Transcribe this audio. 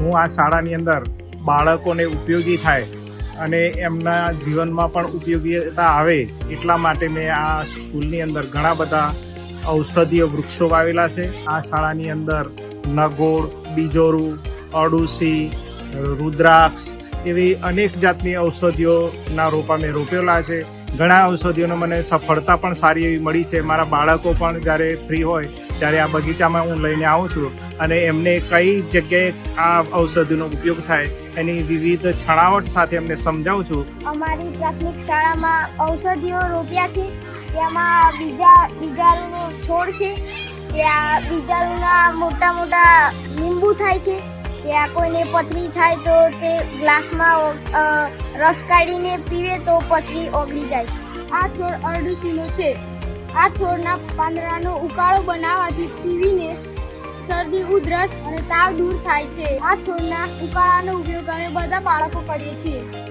હું આ શાળાની અંદર બાળકોને ઉપયોગી થાય અને એમના જીવનમાં પણ ઉપયોગીતા આવે એટલા માટે મેં આ સ્કૂલની અંદર ઘણા બધા ઔષધીય વૃક્ષો વાવેલા છે. આ શાળાની અંદર નગોળ, બીજોરું અડુસી રુદ્રાક્ષ એવી અનેક જાતની ઔષધિઓના રોપા મેં રોપેલા છે. ઘણા ઔષધિઓનો મને સફળતા પણ સારી એવી મળી છે. મારા બાળકો પણ જ્યારે ફ્રી હોય ત્યારે આ બગીચામાં હું લઈને આવું છું અને એમને કઈ જગ્યાએ આ ઔષધિનો ઉપયોગ થાય એની વિવિધ છણાવટ સાથે એમને સમજાવું છું. અમારી પ્રાથમિક શાળામાં ઔષધિઓ રોપ્યા છે. તેમાં બીજા બીજારુનો છોડ છે. ત્યાં બીજારુના મોટા મોટા લીંબુ થાય છે. ત્યાં કોઈને પથરી થાય તો તે ગ્લાસમાં રસ કાઢીને પીવે તો પથરી ઓગળી જાય છે. આ છોડ અરડુસીનો છે. આ છોડના પાંદડાનો ઉકાળો બનાવવાથી પીવીને શરદી, ઉધરસ અને તાવ દૂર થાય છે. આ છોડના ઉકાળાનો ઉપયોગ અમે બધા બાળકો કરીએ છીએ.